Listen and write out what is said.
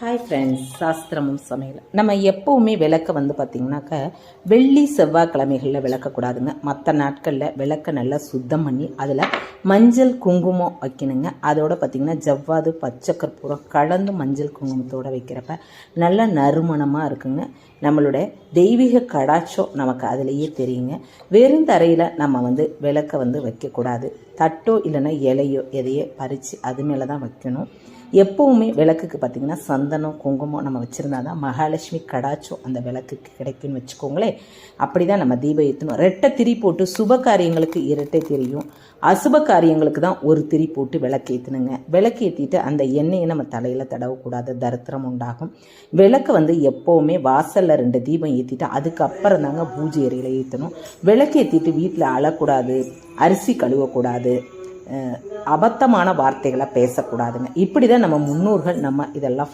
Hi friends சாஸ்திரமும் சமையல். நம்ம எப்போவுமே விளக்க வந்து பார்த்திங்கனாக்க வெள்ளி செவ்வாய்க்கிழமைகளில் விளக்கக்கூடாதுங்க மற்ற நாட்களில் விளக்க நல்லா சுத்தம் பண்ணி அதில் மஞ்சள் குங்குமம் வைக்கணுங்க. அதோட பார்த்திங்கன்னா ஜவ்வாது பச்சை கற்பூரம் கலந்து மஞ்சள் குங்குமத்தோடு வைக்கிறப்ப நல்ல நறுமணமாக இருக்குங்க. நம்மளுடைய தெய்வீக கடாட்சம் நமக்கு அதுலேயே தெரியுங்க. வெறும் தரையில் நம்ம வந்து விளக்க வந்து வைக்கக்கூடாது. தட்டோ இல்லைன்னா இலையோ எதையோ பறித்து அது மேலே தான் வைக்கணும். எப்போவுமே விளக்குக்கு பார்த்திங்கன்னா சந்தனம் குங்குமம் நம்ம வச்சுருந்தா தான் மகாலட்சுமி கடாச்சும் அந்த விளக்குக்கு கிடைக்கும்னு வச்சுக்கோங்களேன். அப்படி தான் நம்ம தீபம் ஏற்றணும் ரெட்டை திரி போட்டு சுப காரியங்களுக்கு இரட்டை திரியும். அசுப காரியங்களுக்கு தான் ஒரு திரி போட்டு விளக்கு ஏற்றணுங்க விளக்கு ஏற்றிட்டு அந்த எண்ணெயை நம்ம தலையில் தடவக்கூடாது. தரித்திரம் உண்டாகும். விளக்கு வந்து எப்போவுமே வாசல் வாசலில் ரெண்டு தீபம் ஏற்றிட்டு அதுக்கப்புறம் தாங்க பூஜை அறையில் ஏற்றணும் விளக்கு ஏற்றிட்டு வீட்டில் அழக்கூடாது அரிசி கழுவக்கூடாது அபத்தமான வார்த்தைகளை பேசக்கூடாதுங்க. இப்படி தான் நம்ம முன்னோர்கள் நம்ம இதெல்லாம்